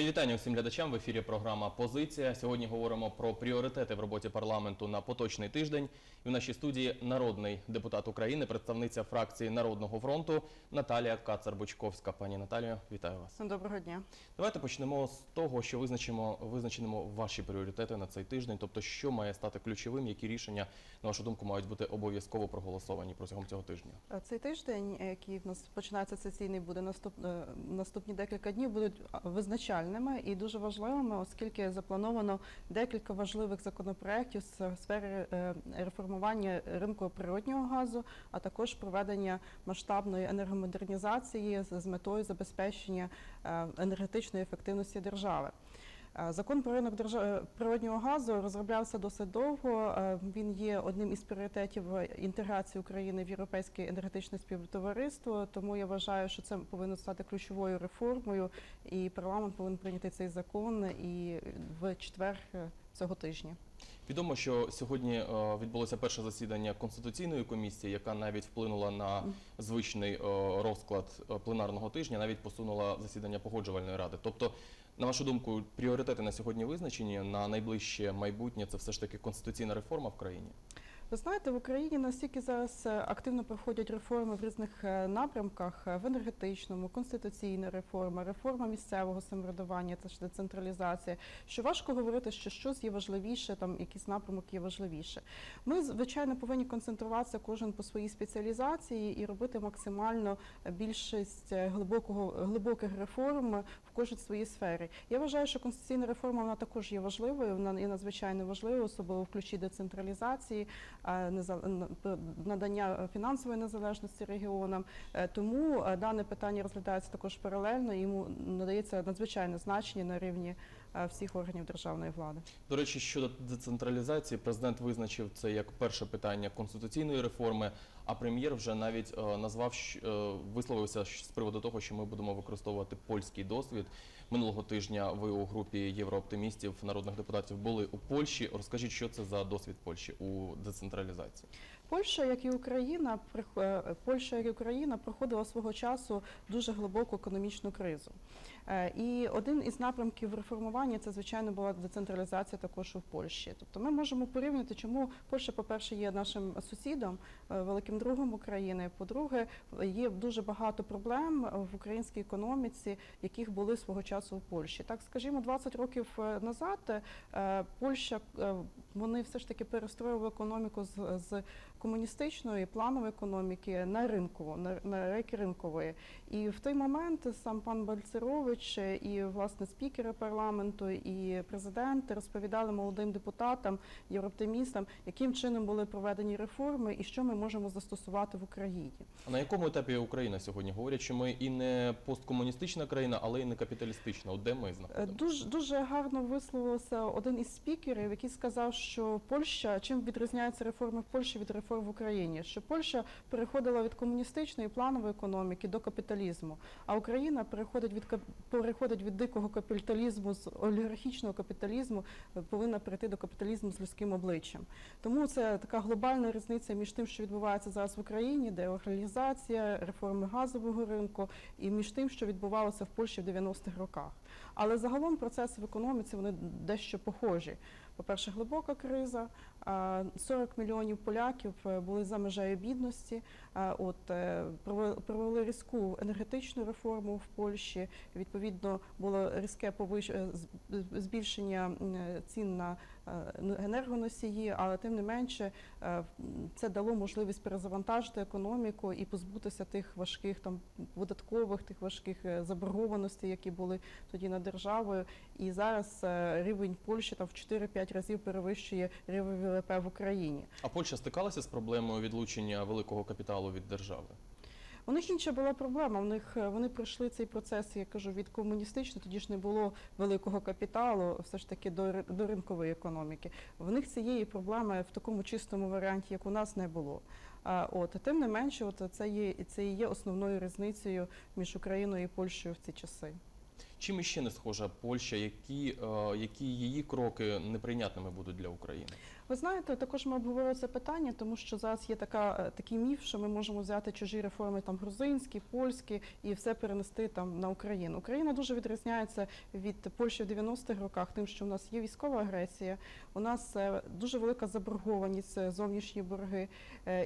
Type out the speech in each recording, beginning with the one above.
Мої вітання всім глядачам в ефірі. Програма Позиція. Сьогодні говоримо про пріоритети в роботі парламенту на поточний тиждень. І в нашій студії народний депутат України, представниця фракції Народного фронту Наталія Кацар-Бучковська. Пані Наталію, вітаю вас. Доброго дня. Давайте почнемо з того, що визначимо визначимо ваші пріоритети на цей тиждень. Тобто, що має стати ключовим, які рішення на вашу думку мають бути обов'язково проголосовані протягом цього тижня. Е, Цей тиждень, е, який в нас починається сесійний, буде наступ, е, наступні декілька днів, будуть а, визначальними і дуже важливими, оскільки заплановано декілька важливих законопроєктів з сфери е, реформування ринку природнього газу, а також проведення масштабної енергомодернізації з з метою забезпечення е, енергетичної ефективності держави. Е, Закон про ринок держа- природнього газу розроблявся досить довго. Е, Він є одним із пріоритетів інтеграції України в європейське енергетичне співтовариство. Тому я вважаю, що це повинно стати ключовою реформою, і парламент повинен прийняти цей закон і в четвер е, цього тижня. Відомо, що сьогодні е, відбулося перше засідання конституційної комісії, яка навіть вплинула на звичний е, розклад е, пленарного тижня, навіть посунула засідання погоджувальної ради. Тобто, на вашу думку, пріоритети на сьогодні визначені на найближче майбутнє це все ж таки конституційна реформа в країні. Ви знаєте, в Україні настільки зараз е, активно проходять реформи в різних е, напрямках е, в енергетичному, конституційна реформа, реформа місцевого самоврядування, це ж децентралізація. Що важко говорити, що щось є важливіше, там якийсь напрямок є важливіше. Ми звичайно повинні концентруватися кожен по своїй спеціалізації і робити максимально більшість глибокого глибоких реформ в кожній своїй сфері. Я вважаю, що конституційна реформа вона також є важливою. Вона є надзвичайно важливою, особливо в ключі децентралізації надання фінансової незалежності регіонам. Е, Тому е, дане питання розглядається також паралельно. Йому надається надзвичайне значення на рівні е, всіх органів державної влади. До речі, щодо децентралізації, президент визначив це як перше питання конституційної реформи. А прем'єр вже навіть е, назвав е, висловився з приводу того, що ми будемо використовувати польський досвід. Минулого тижня ви у групі єврооптимістів народних депутатів були у Польщі. Розкажіть, що це за досвід Польщі у децентралізації? Польща, як і Україна, е, Польща, як і Україна, проходила свого часу дуже глибоку економічну кризу. Е, І один із напрямків реформування це, звичайно, була децентралізація також у Польщі. Тобто ми можемо порівняти, чому Польща, по-перше, є нашим сусідом, е, великим другом України. По-друге, є дуже багато проблем в українській економіці, яких були свого часу в Польщі. Так, скажімо, 20 років е, назад Польща вони все ж таки перестроювали економіку з, з комуністичної планової економіки на ринкову, на, на рейки ринкової. І в той момент сам пан Бальцерович і власне спікери парламенту і президент розповідали молодим депутатам, єврооптимістам, яким чином були проведені реформи і що ми можемо застосувати в Україні. А на якому етапі Україна сьогодні говорять, що ми і не посткомуністична країна, але і не капіталістична? От де ми знаходимося? Дуже дуже гарно висловився один із спікерів, який сказав, що Польща чим відрізняється реформи в Польщі від реформ в Україні, що Польща переходила від комуністичної планової економіки до капіталізму, а Україна переходить від переходить від дикого капіталізму з олігархічного капіталізму, е, повинна перейти до капіталізму з людським обличчям. Тому це така глобальна різниця між тим, що відбувається зараз в Україні, де організація, реформи газового ринку, і між тим, що відбувалося в Польщі в 90-х роках. Але загалом процеси в економіці вони дещо похожі. По-перше, глибока криза. А, 40 мільйонів поляків е, були за межею бідності. От е, провели- різку енергетичну реформу в Польщі. Відповідно, було різке повиш... е, збільшення е, цін на е, енергоносії, але тим не менше е, це дало можливість перезавантажити економіку і позбутися тих важких там податкових, тих важких е, заборгованостей, які були тоді над державою. І зараз е, рівень Польщі там в 4-5 разів перевищує рівень ВВП в Україні. А Польща стикалася з проблемою відлучення великого капіталу від держави? У них інша була проблема. У них е, вони пройшли цей процес, я кажу, від комуністичного, тоді ж не було великого капіталу, все ж таки до, до ринкової економіки. В них цієї проблеми в такому чистому варіанті, як у нас, не було. А, от тим не менше, от це є це і є основною різницею між Україною і Польщею в ці часи. Чим іще не схожа Польща? Які, е, які її кроки неприйнятними будуть для України? Ви знаєте, також ми обговорили це питання, тому що зараз є така, е, такий міф, що ми можемо взяти чужі реформи, там грузинські, польські, і все перенести там на Україну. Україна дуже відрізняється від Польщі в 90-х роках, тим, що у нас є військова агресія, у нас е, дуже велика заборгованість, зовнішні борги,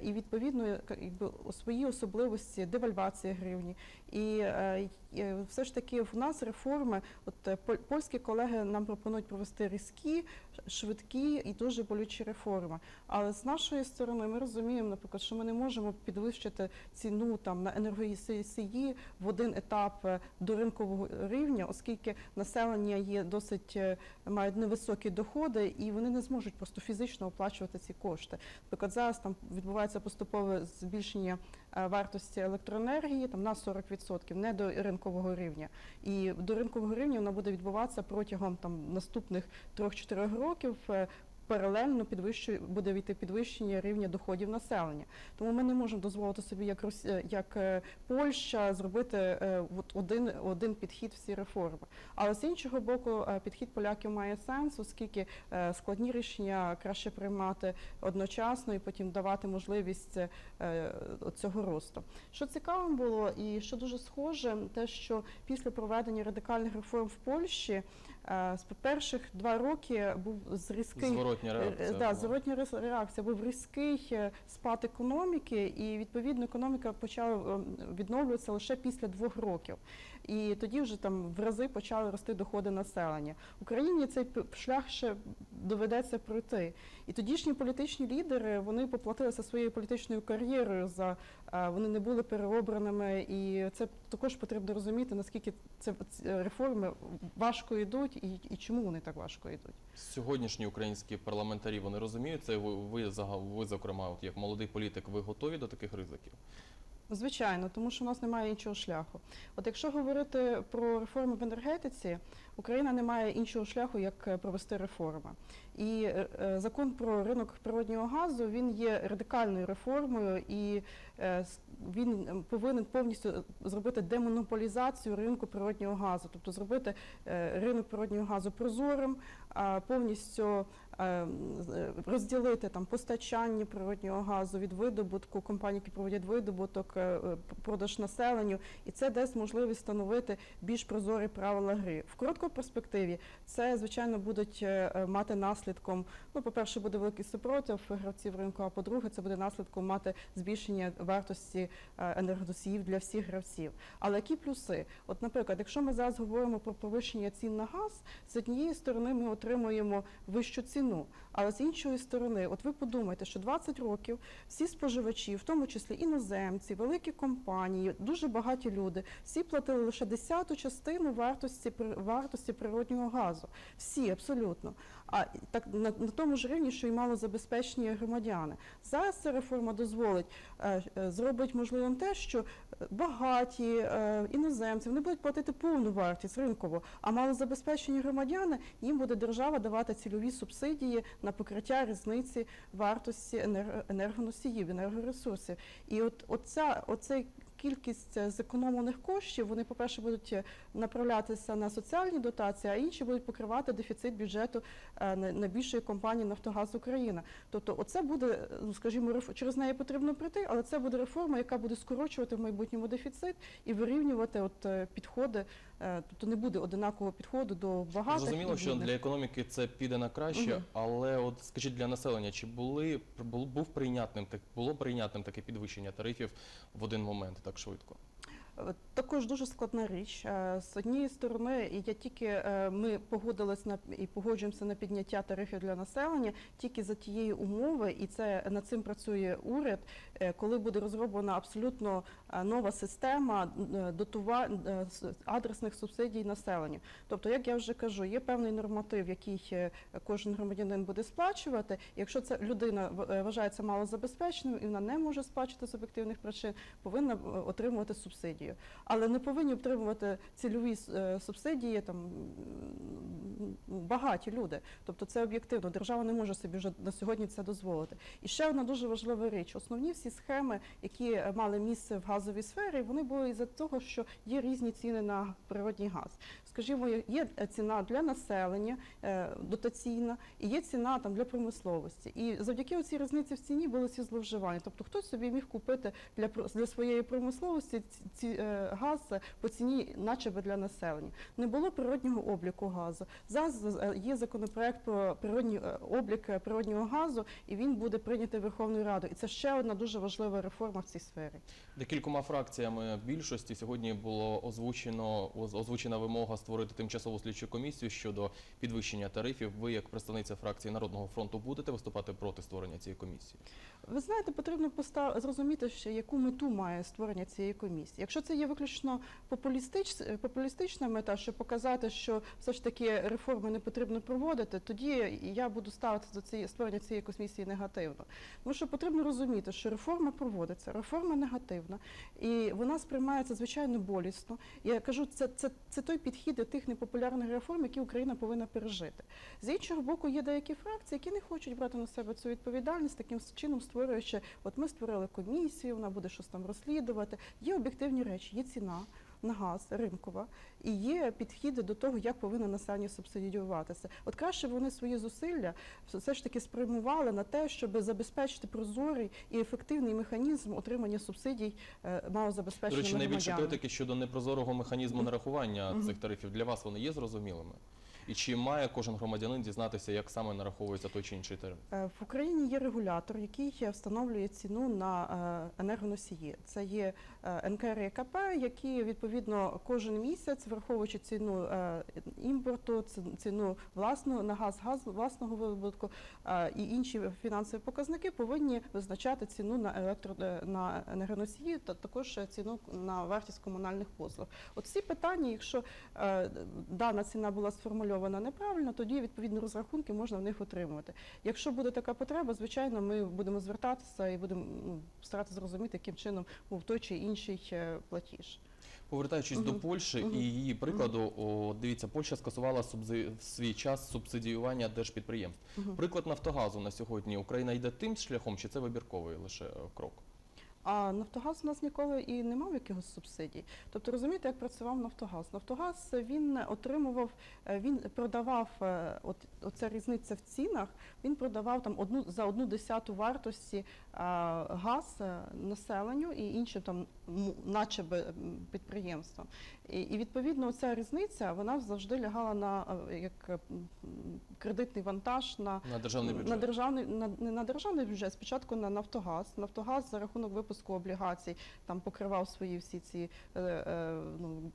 і відповідно якби, свої особливості девальвації гривні. І е, е, все ж таки в нас реформи, от е, польські колеги нам пропонують провести різкі, швидкі і дуже болючі реформи. Але з нашої сторони ми розуміємо, наприклад, що ми не можемо підвищити ціну там на енергоносії в один етап е, до ринкового рівня, оскільки населення є досить е, мають невисокі доходи, і вони не зможуть просто фізично оплачувати ці кошти. Наприклад, зараз там відбувається поступове збільшення е, вартості електроенергії там на 40%, не до ринкового рівня. І до ринкового рівня вона буде відбуватися протягом там наступних 3-4 років. Е, Паралельно підвищує буде війти підвищення рівня доходів населення. Тому ми не можемо дозволити собі, як Рос... е, як е, Польща, зробити от один, один підхід всі реформи. Але з іншого боку, підхід поляків має сенс, оскільки складні рішення краще приймати одночасно і потім давати можливість цього росту. Що цікавим було і що дуже схоже, те, що після проведення радикальних реформ в Польщі з перших два роки був зрізкий Зворотня Е, реакція. Да, зворотня реакція був різкий е, спад економіки, і відповідно економіка почала ем, відновлюватися лише після двох років. І тоді вже там в рази почали рости доходи населення. Україні цей шлях ще доведеться пройти. І тодішні політичні лідери вони поплатилися своєю політичною кар'єрою за е, вони не були переобраними, і це також потрібно розуміти, наскільки це реформи важко йдуть і, і чому вони так важко йдуть. Сьогоднішні українські парламентарі вони розуміють це. Ви, ви, ви зокрема, от як молодий політик, ви готові до таких ризиків? Звичайно, тому що у нас немає іншого шляху. От якщо говорити про реформи в енергетиці, Україна не має іншого шляху, як е, провести реформи. І е, е, закон про ринок природнього газу він є радикальною реформою, і він повинен повністю зробити демонополізацію ринку природнього газу, тобто зробити ринок природнього газу прозорим, повністю розділити там постачання природнього газу від видобутку компаній, які проводять видобуток, продаж населенню, і це дасть можливість встановити більш прозорі правила гри. В короткій перспективі це звичайно будуть е, е, мати наслідком. Ну, по-перше, буде великий супротив гравців ринку. А по-друге, це буде наслідком мати збільшення вартості е, енергоносіїв для всіх гравців. Але які плюси? От, наприклад, якщо ми зараз говоримо про повищення цін на газ, з однієї сторони ми отримуємо вищу ціну, але з іншої сторони, от ви подумайте, що 20 років всі споживачі, в тому числі іноземці, великі компанії, дуже багаті люди, всі платили лише десяту частину вартості при- вартості природнього газу. Всі абсолютно. А так на, на тому ж рівні, що й малозабезпечені громадяни. Зараз ця реформа дозволить е, е, зробить можливим те, що е, багаті іноземці вони будуть платити повну вартість ринкову, а малозабезпечені громадяни їм буде держава давати цільові субсидії на покриття різниці вартості енер- енергоносіїв, енергоресурсів. І от оця оцей кількість е, зекономлених коштів, вони, по-перше, будуть е, направлятися на соціальні дотації, а інші будуть покривати дефіцит бюджету е, найбільшої компанії Нафтогаз Україна. Тобто, оце буде, ну скажімо, через неї потрібно прийти, але це буде реформа, яка буде скорочувати в майбутньому дефіцит і вирівнювати от підходи. Тобто не буде одинакового підходу до багатих. Зрозуміло, що для економіки це піде на краще, Мгм. але от скажіть для населення, чи були бу- був прийнятним так було прийнятним таке підвищення тарифів в один момент так швидко? Також дуже складна річ. Е, З однієї сторони, я тільки е, ми погодились на і погоджуємося на підняття тарифів для населення тільки за тієї умови, і це над цим працює уряд. е, Коли буде розроблена абсолютно нова система дотува адресних субсидій населенню. Тобто, як я вже кажу, є певний норматив, який кожен громадянин буде сплачувати. Якщо ця людина вважається малозабезпеченою і вона не може сплачувати з об'єктивних причин, повинна отримувати субсидію. Але не повинні отримувати цільові е, субсидії там багаті люди. Тобто це об'єктивно. Держава не може собі вже на сьогодні це дозволити. І ще одна дуже важлива річ: основні всі схеми, які е, мали місце в газовій сфері, вони були із-за того, що є різні ціни на природній газ. Скажімо, є- є ціна для населення е, дотаційна, і є ціна там для промисловості. І завдяки цій різниці в ціні були ці зловживання. Тобто хтось собі міг купити для для своєї промисловості ці, е, газ по ціні, начебто для населення. Не було природнього обліку газу. Зараз е, є законопроект про природній е, облік е, природнього газу, і він буде прийнятий Верховною Радою. І це ще одна дуже важлива реформа в цій сфері. Декількома фракціями більшості сьогодні було озвучено озвучена вимога створити тимчасову слідчу комісію щодо підвищення тарифів. Ви, як представниця фракції Народного фронту, будете виступати проти створення цієї комісії? Ви знаєте, потрібно постав... зрозуміти, що яку мету має створення цієї комісії. Якщо це є виключно популістич... популістична мета, щоб показати, що все ж таки реформи не потрібно проводити, тоді я буду ставити до цієї створення цієї комісії негативно. Тому що потрібно розуміти, що реформа проводиться, реформа негативна, і вона сприймається звичайно болісно. Я кажу, це, це, це той підхід до тих непопулярних реформ, які Україна повинна пережити. З іншого боку, є деякі фракції, які не хочуть брати на себе цю відповідальність, таким чином створюючи, от ми створили комісію, вона буде щось там розслідувати. Є об'єктивні речі, є ціна. На газ ринкова і є підхід до того, як повинно населення субсидіюватися. От краще вони свої зусилля все ж таки спрямували на те, щоб забезпечити прозорий і ефективний механізм отримання субсидій е, До малозабезпеченими речі, найбільше критики щодо непрозорого механізму нарахування цих тарифів для вас вони є зрозумілими? І чи має кожен громадянин дізнатися, як саме нараховується той чи інший тариф? Е, В Україні є регулятор, який е, встановлює ціну на е, енергоносії. Це є е, НКРЕКП, які відповідно кожен місяць, враховуючи ціну е, імпорту, ціну власну на газ, газ власного видобутку е, і інші фінансові показники, повинні визначати ціну на електро е, на енергоносії та також ціну на вартість комунальних послуг. От ці питання, якщо е, дана ціна була сформульована неправильно, тоді відповідні розрахунки можна в них отримувати. Якщо буде така потреба, звичайно, ми будемо звертатися і будемо ну, старатися зрозуміти, яким чином був той чи інший е, платіж. Повертаючись до Польщі Мгм. і її прикладу, о, дивіться, Польща скасувала субзи... в свій час субсидіювання держпідприємств. Мгм. Приклад Нафтогазу на сьогодні Україна йде тим шляхом, чи це вибірковий лише е, крок? А Нафтогаз у нас ніколи і не мав якихось субсидій. Тобто розумієте, як працював Нафтогаз? Нафтогаз він отримував, е, він продавав е, от оця різниця в цінах. Він продавав там одну за одну десяту вартості газ е, населенню і іншим там м, начебе підприємствам. І, і відповідно ця різниця вона завжди лягала на е, як кредитний вантаж на На державний бюджет? на державний на не на державний бюджет, спочатку на Нафтогаз. Нафтогаз за рахунок випуску облігацій там покривав свої всі ці е, ну,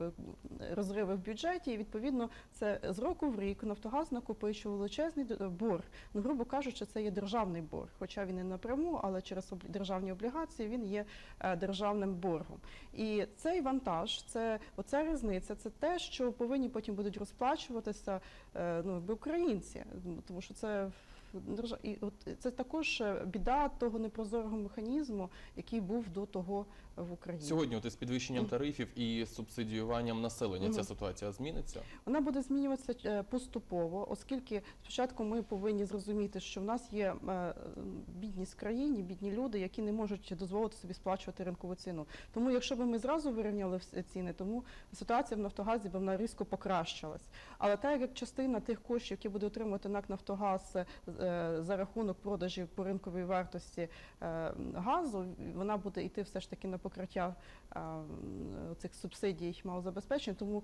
розриви в бюджеті. І відповідно це з року в рік Нафтогаз накопичував величезний борг. Ну, грубо кажучи, це є державний борг, хоча він не напряму, але через державні облігації він є е, державним боргом. І цей вантаж, це оця різниця, це те, що повинні потім будуть розплачуватися е, ну, українці, тому що це і от це також е, біда того непрозорого механізму, який був до того в Україні. Сьогодні от із підвищенням тарифів і субсидіюванням населення ця ситуація зміниться? Вона буде змінюватися е, поступово, оскільки спочатку ми повинні зрозуміти, що в нас є е, бідність в країні, бідні люди, які не можуть дозволити собі сплачувати ринкову ціну. Тому, якщо б ми зразу вирівняли ціни, тому ситуація в Нафтогазі б вона різко покращилась. Але так як частина тих коштів, які буде отримувати НАК Нафтогаз е, за рахунок продажів по ринковій вартості е, газу, вона буде йти все ж таки на покриття е, цих субсидій малозабезпечень, тому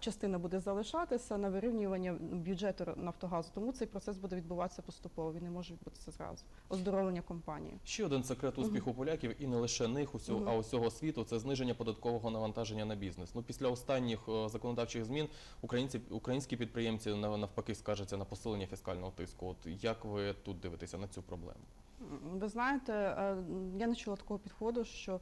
частина буде залишатися на вирівнювання бюджету Нафтогазу. Тому цей процес буде відбуватися поступово. Він не може відбутися зразу. Оздоровлення компанії. Ще один секрет успіху поляків, і не лише них, усього, Мгм. а усього світу, це зниження податкового навантаження на бізнес. Ну після останніх е, законодавчих змін українці українські підприємці нав- навпаки скаржаться на посилення фіскального тиску. От як ви тут дивитеся на цю проблему? Ви знаєте, е, я не чула такого підходу, що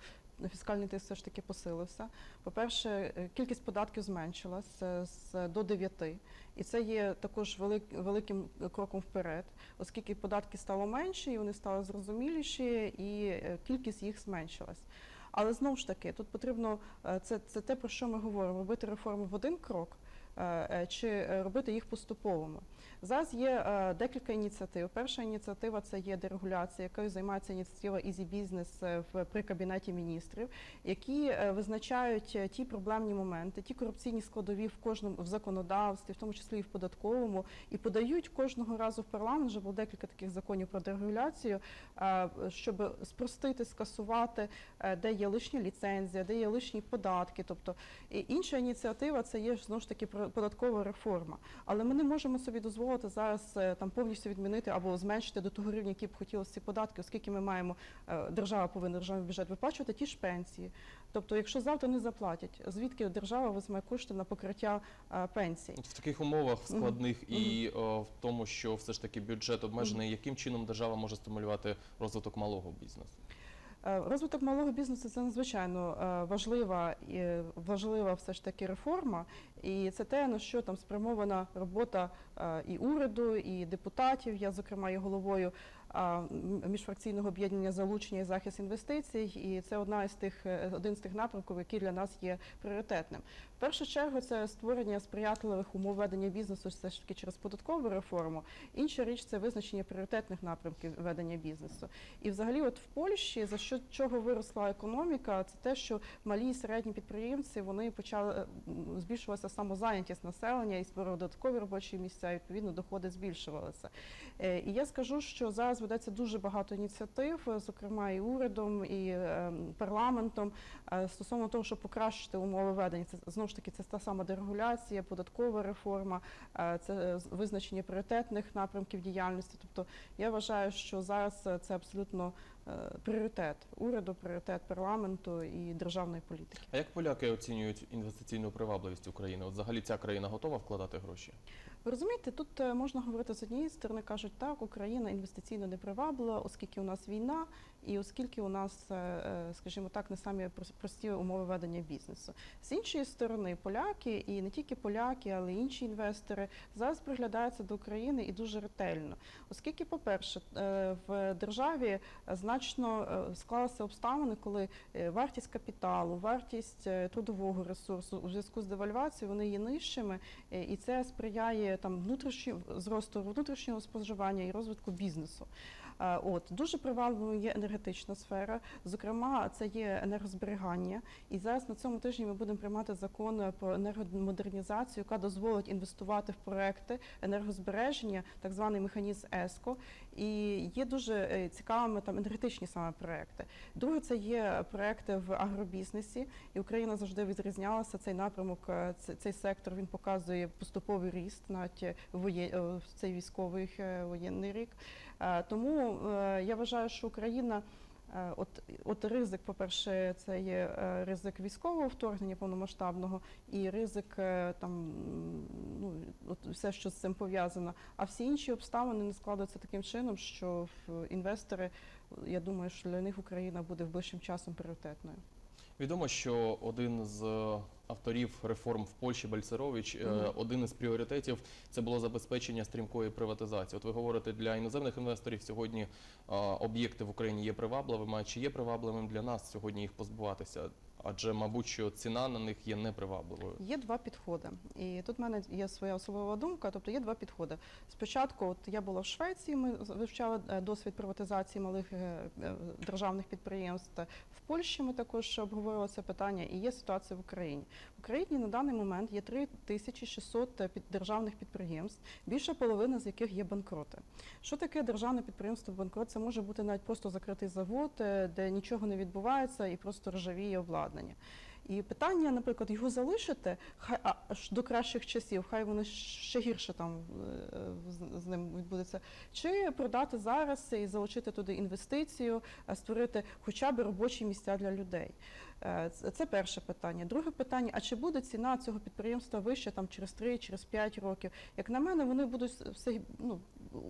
фіскальний тиск все ж таки посилився. По-перше, е, кількість податків зменшилася з до 9, і це є також велик, великим кроком вперед, оскільки податки стало менше, і вони стали зрозуміліші, і е, кількість їх зменшилась. Але знову ж таки, тут потрібно е, це, це те, про що ми говоримо, робити реформи в один крок. Е, е, Чи е, робити їх поступовими. Зараз є декілька ініціатив. Перша ініціатива це є дерегуляція, якою займається ініціатива Easy Business при кабінеті міністрів, які визначають ті проблемні моменти, ті корупційні складові в кожному в законодавстві, в тому числі і в податковому, і подають кожного разу в парламент. Вже було декілька таких законів про дерегуляцію, щоб спростити, скасувати, де є лишня ліцензія, де є лишні податки. Тобто інша ініціатива це є знову ж таки про- податкова реформа. Але ми не можемо собі дозволити зараз е, там повністю відмінити або зменшити до того рівня, які б хотілося ці податки, оскільки ми маємо е, держава повинна державний бюджет виплачувати ті ж пенсії. Тобто, якщо завтра не заплатять, звідки держава візьме кошти на покриття е, пенсій? В таких умовах складних і е, в тому, що все ж таки бюджет обмежений, яким чином держава може стимулювати розвиток малого бізнесу? Е, Розвиток малого бізнесу це надзвичайно е, важлива і важлива все ж таки реформа, і це те на що там спрямована робота е, і уряду, і депутатів. Я зокрема є головою міжфракційного об'єднання залучення і захист інвестицій. І це одна із тих е, один з тих напрямків, який для нас є пріоритетним. В першу чергу це створення сприятливих умов ведення бізнесу, все ж таки через податкову реформу. Інша річ це визначення пріоритетних напрямків ведення бізнесу. І взагалі, от в Польщі за що чого виросла економіка, це те, що малі і середні підприємці вони почали е, збільшувалася самозайнятість населення і створили додаткові робочі місця. і, Відповідно, доходи збільшувалися. Е, І я скажу, що зараз ведеться дуже багато ініціатив, е, зокрема і урядом, і е, парламентом, е, стосовно того, щоб покращити умови ведення. Це знову ж таки це та сама дерегуляція, податкова реформа, е, це визначення пріоритетних напрямків діяльності. Тобто я вважаю, що зараз це абсолютно пріоритет уряду, пріоритет парламенту і державної політики. А як поляки оцінюють інвестиційну привабливість України? От взагалі ця країна готова вкладати гроші? Ви розумієте, тут е, можна говорити з однієї сторони, кажуть, так, Україна інвестиційно не приваблива, оскільки у нас війна, і оскільки у нас, е, е, скажімо так, не самі прос- прості умови ведення бізнесу. З іншої сторони, поляки, і не тільки поляки, але й інші інвестори зараз приглядаються до України і дуже ретельно. Оскільки, по-перше, е, в державі значно склалися обставини, коли вартість капіталу, вартість трудового ресурсу у зв'язку з девальвацією вони є нижчими, і це сприяє там внутрішньому зросту внутрішнього споживання і розвитку бізнесу. Е, От дуже привабливою є енергетична сфера. Зокрема, це є енергозберігання. І зараз на цьому тижні ми будемо приймати закон е, про енергомодернізацію, яка дозволить інвестувати в проекти енергозбереження, так званий механізм ЕСКО. І є дуже е, цікавими там енергетичні саме проекти. Друге, це є проекти в агробізнесі, і Україна завжди відрізнялася цей напрямок. е, Цей сектор він показує поступовий ріст навіть е, в цей військовий воєнний рік. Тому я вважаю, що Україна. Е, От, от ризик, по-перше, це є е, ризик військового вторгнення повномасштабного і ризик е, там ну от все, що з цим пов'язано. А всі інші обставини не складаються таким чином, що в- інвестори, я думаю, що для них Україна буде ближчим часом пріоритетною. Відомо, що один з е, авторів реформ в Польщі Бальцерович, е, один із пріоритетів це було забезпечення стрімкої приватизації. От ви говорите, для іноземних інвесторів сьогодні е, об'єкти в Україні є привабливими. А чи є привабливим для нас сьогодні їх позбуватися? Адже, мабуть, що ціна на них є непривабливою. Є два підходи, і тут в мене є своя особлива думка. Тобто є два підходи. Спочатку, от я була в Швеції, ми вивчали досвід приватизації малих державних підприємств. Польщі ми також обговорили це питання, і є ситуація в Україні. В Україні на даний момент є 3600 під- державних підприємств, більша половина з яких є банкроти. Що таке державне підприємство банкрот? Це може бути навіть просто закритий завод, е, де нічого не відбувається і просто ржавіє обладнання. І питання, наприклад, його залишити хай аж до кращих часів, хай воно ще гірше там е, з, ним відбудеться, чи продати зараз і залучити туди інвестицію, створити хоча б робочі місця для людей. Е, це перше питання. Друге питання: а чи буде ціна цього підприємства вища там через 3, через 5 років? Як на мене, вони будуть все ну,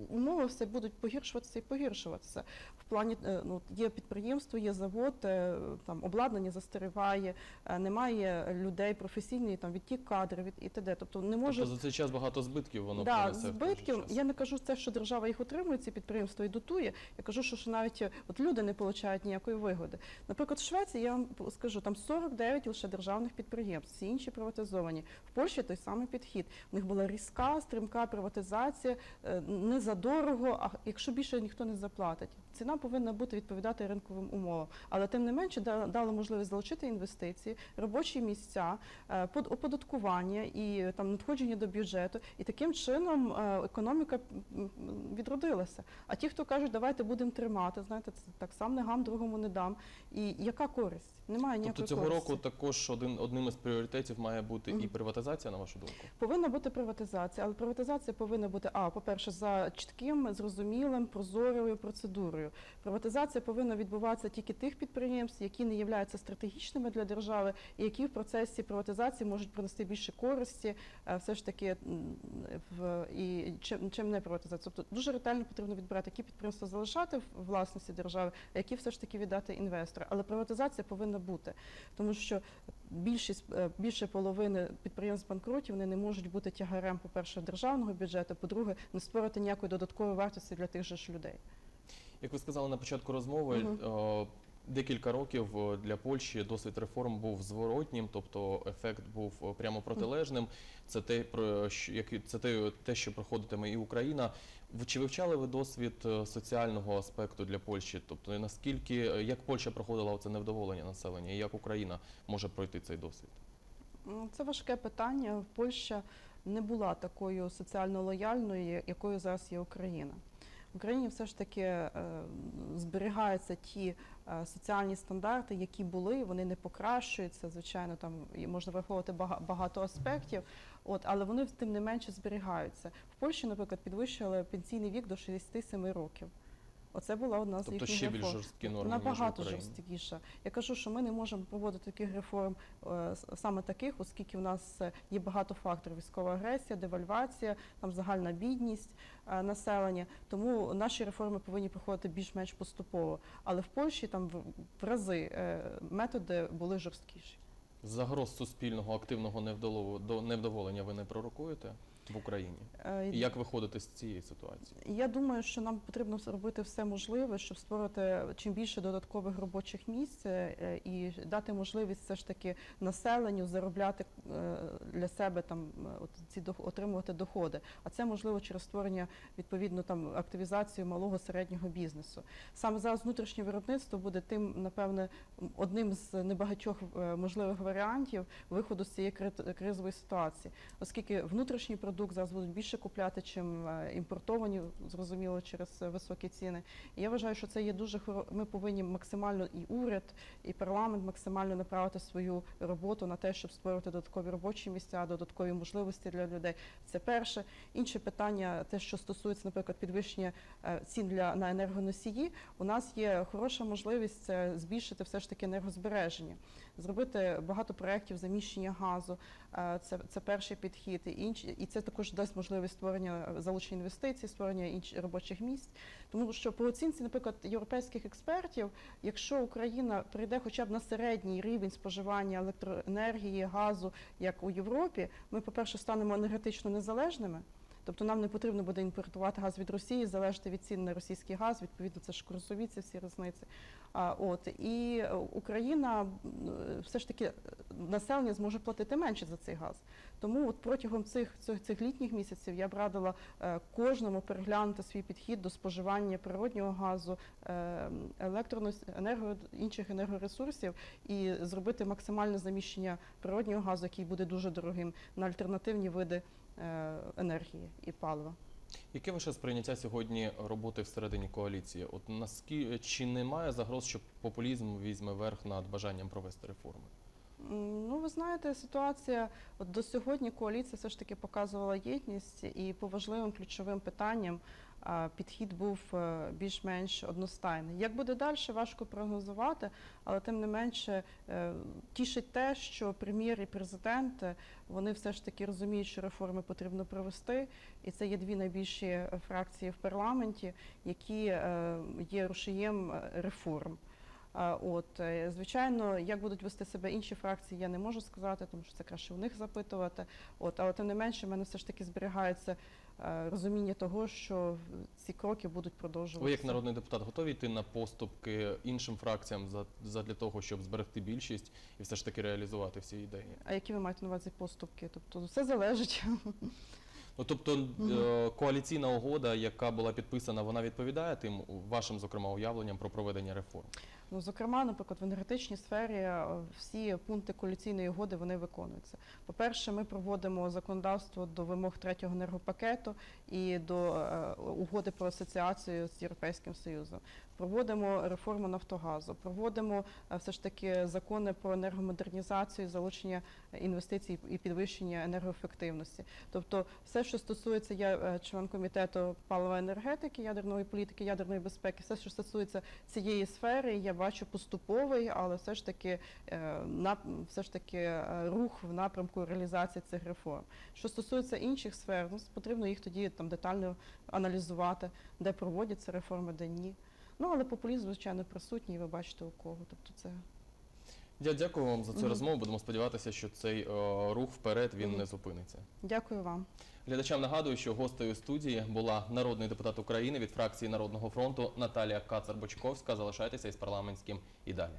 умови все будуть погіршуватися і погіршуватися. В плані е, ну, є підприємство, є завод, е, там обладнання застаріває, е, немає людей професійний там відтік кадрів і- т.д. Тобто не може Тобто за цей час багато збитків воно да, принесе. в той збитків. Я не кажу це, що держава їх отримує, ці підприємства і дотує. Я кажу, що, що навіть от люди не отримують ніякої вигоди. Наприклад, в Швеції я вам скажу, там 49 лише державних підприємств, всі інші приватизовані. В Польщі той самий підхід. У них була різка, стрімка приватизація, е, за дорого, а якщо більше ніхто не заплатить. Ціна повинна бути відповідати ринковим умовам. Але тим не менше да- дали можливість залучити інвестиції, робочі місця, е, оподаткування і там надходження до бюджету. І таким чином е, економіка відродилася. А ті, хто кажуть, давайте будемо тримати, знаєте, це так сам не гам, другому не дам. І яка користь? Немає ніякої Тобто цього користі. року також один одним із пріоритетів має бути і приватизація, на вашу думку. Повинна бути приватизація, але приватизація повинна бути а, по-перше, за чітким, зрозумілим, прозорою процедурою. Приватизація повинна відбуватися тільки тих підприємств, які не являються стратегічними для держави, і які в процесі приватизації можуть принести більше користі, е, все ж таки в і чим, чим не приватизація. Тобто дуже ретельно потрібно відбирати, які підприємства залишати в власності держави, а які все ж таки віддати інвестору. Але приватизація повинна бути, тому що більшість е, більше половини підприємств банкрутів вони не можуть бути тягарем, по-перше, державного бюджету, по-друге, не створити ніякої додаткової вартості для тих же ж людей. Як ви сказали на початку розмови, Мгм. е, декілька років е, для Польщі досвід реформ був зворотнім, тобто ефект був е, прямо протилежним. Це те, про що як- це те, те, що проходитиме і Україна. Чи вивчали ви досвід соціального аспекту для Польщі? Тобто наскільки як Польща проходила це невдоволення населення, і як Україна може пройти цей досвід? Ну, Це важке питання. Польща не була такою соціально лояльною, якою зараз є Україна. В Україні все ж таки е, зберігаються ті е, соціальні стандарти, які були, вони не покращуються. Звичайно, там можна враховувати бага- багато аспектів, от, але вони тим не менше зберігаються. В Польщі, наприклад, підвищили пенсійний вік до 67 років. Оце була одна з Тобто їхніх ще більш реформ. жорсткі норми ніж в Набагато Україні. жорсткіше. Я кажу, що ми не можемо проводити таких реформ е, саме таких, оскільки в нас е, є багато факторів: військова агресія, девальвація, там загальна бідність е, населення. Тому наші реформи повинні проходити більш-менш поступово. Але в Польщі там в, в рази е, методи були жорсткіші. Загроз суспільного активного до- невдоволення ви не пророкуєте в Україні? Е, І як виходити з цієї ситуації? Я думаю, що нам потрібно зробити все можливе, щоб створити чим більше додаткових робочих місць е, і дати можливість все ж таки населенню заробляти е, для себе там ці отримувати доходи. А це можливо через створення відповідно там активізацію малого середнього бізнесу. Саме зараз внутрішнє виробництво буде тим, напевне, одним з небагатьох можливих варіантів виходу з цієї кризової ситуації, оскільки внутрішній продукт зараз будуть більше купляти, чим е, імпортовані, зрозуміло, через е, високі ціни. І я вважаю, що це є дуже хоро... Ми повинні максимально і уряд, і парламент максимально направити свою роботу на те, щоб створити додаткові робочі місця, додаткові можливості для людей. Це перше. Інше питання, те, що стосується, наприклад, підвищення е, цін для на енергоносії, у нас є хороша можливість це збільшити все ж таки енергозбереження, зробити багато проєктів заміщення газу. Це, це перший підхід. І, інші, і це також дасть можливість створення е, залучення інвестицій, створення інших робочих місць. Тому що по оцінці, наприклад, європейських експертів, якщо Україна прийде хоча б на середній рівень споживання електроенергії, газу, як у Європі, ми, по-перше, станемо енергетично незалежними. Тобто нам не потрібно буде імпортувати газ від Росії, залежати від цін на російський газ. Відповідно, це ж курсові ці всі різниці. От і Україна все ж таки населення зможе платити менше за цей газ. Тому от протягом цих цих, цих літніх місяців я б радила е, кожному переглянути свій підхід до споживання природнього газу, е, енерго інших енергоресурсів і зробити максимальне заміщення природнього газу, який буде дуже дорогим, на альтернативні види енергії і палива. Яке ваше сприйняття сьогодні роботи всередині коаліції? От наскільки чи немає загроз, що популізм візьме верх над бажанням провести реформи? Ну, ви знаєте, ситуація от до сьогодні коаліція все ж таки показувала єдність і по важливим ключовим питанням підхід був е, більш-менш одностайний. Як буде далі, важко прогнозувати, але тим не менше е, тішить те, що прем'єр і президент е, вони все ж таки розуміють, що реформи потрібно провести, і це є дві найбільші фракції в парламенті, які є рушієм реформ. От, звичайно, як будуть вести себе інші фракції, я не можу сказати, тому що це краще у них запитувати. От, але тим не менше, в мене все ж таки зберігається розуміння того, що ці кроки будуть продовжуватися. Ви як народний депутат готові йти на поступки іншим фракціям за, задля того, щоб зберегти більшість і все ж таки реалізувати всі ідеї? А які ви маєте на увазі поступки? Тобто все залежить. Ну тобто е, коаліційна угода, яка була підписана, вона відповідає тим вашим, зокрема, уявленням про проведення реформ. Ну, зокрема, наприклад, в енергетичній сфері е, всі пункти коаліційної угоди вони виконуються. По-перше, ми проводимо законодавство до вимог третього енергопакету і до е, угоди про асоціацію з Європейським Союзом. Проводимо реформу Нафтогазу, проводимо е, все ж таки закони про енергомодернізацію, залучення інвестицій і підвищення енергоефективності. Тобто, все, що стосується, я е, член комітету палива енергетики, ядерної політики, ядерної безпеки, все, що стосується цієї сфери, я бачу поступовий, але все ж таки е, нап- все ж таки рух в напрямку реалізації цих реформ. Що стосується інших сфер, ну потрібно їх тоді там детально аналізувати, де проводяться реформи, де ні. Ну але популізм, звичайно, присутній, ви бачите у кого. Тобто це Я дякую вам за цю розмову. Будемо сподіватися, що цей е, рух вперед він не зупиниться. дякую вам. Глядачам нагадую, що гостею студії була народний депутат України від фракції Народного фронту Наталія Кацар-Бочковська. Залишайтеся із парламентським і далі.